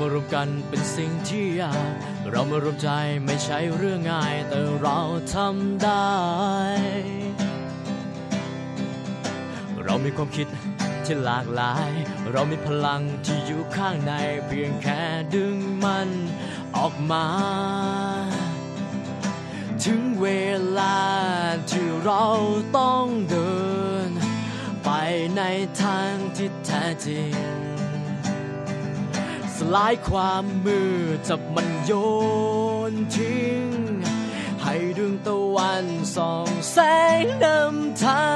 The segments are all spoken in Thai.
มารวมกันเป็นสิ่งที่ยากเรามารวมใจไม่ใช่เรื่องง่าย แต่เราทำได้ เรามีความคิดที่หลากหลาย เรามีพลังที่อยู่ข้างในเพียงแค่ดึงมันออกมา ถึงเวลาที่เราต้องเดิน ไปในทางที่แท้จริง สลายความมือจับมันโยนทิ้ง ให้ดวงตะวันส่องแสงนำทา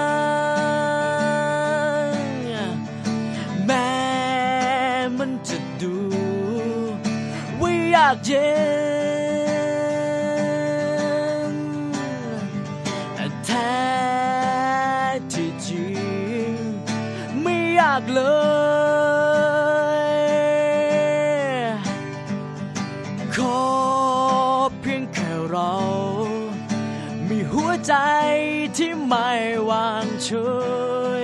งแม้มันจะดูว่ายากเย็นแต่แท้ที่จริงไม่ยากเลย หัวใจที่ไม่วางเฉ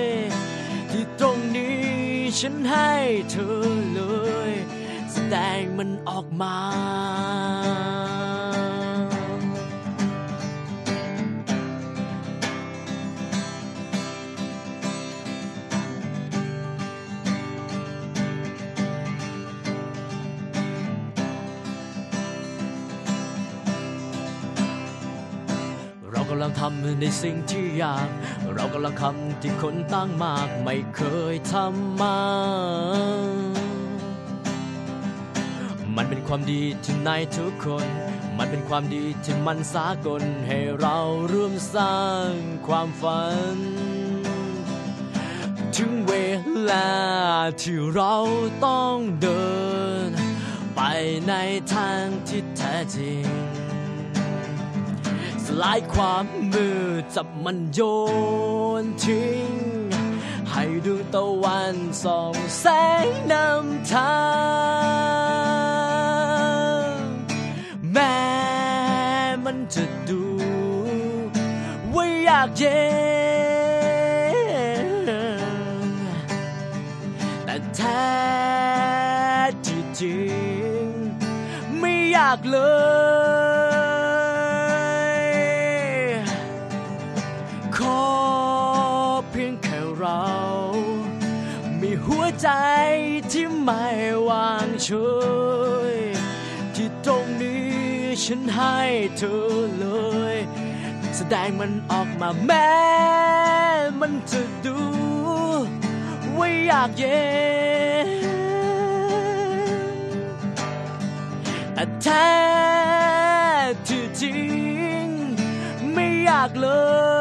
ยที่ตรงนี้ฉันให้เธอเลย แสดงมันออกมา ลังทำในสิ่งที่ยาก เรากำลังทำที่คนตั้งมาก ไม่เคยทำมา มันเป็นความดีที่ในทุกคน มันเป็นความดีที่มันสากล ให้เราร่วมสร้างความฝัน ถึงเวลาที่เราต้องเดิน ไปในทางที่แท้จริง ลายความมือจับมันโยนทิ้ง ให้ดวงตะวันส่องแสงนำทางแม้มันจะดูว่ายากเย็นแต่แท้ที่จริงไม่อยากเลย หัวใจที่ไม่วางเฉยที่ตรงนี้ฉันให้เธอเลย แสดงมันออกมาแม้มันจะดูว่าอยากเย็นแต่แท้ที่จริงไม่อยากเลย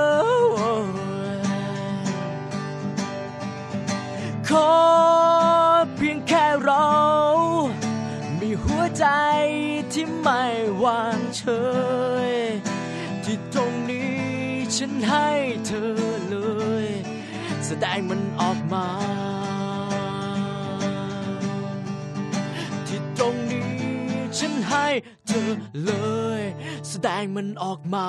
อเพียงแค่เรา มีหัวใจที่ไม่วางเฉย ที่ตรงนี้ฉันให้เธอเลย แสดงมันออกมา ที่ตรงนี้ฉันให้เธอเลย แสดงมันออกมา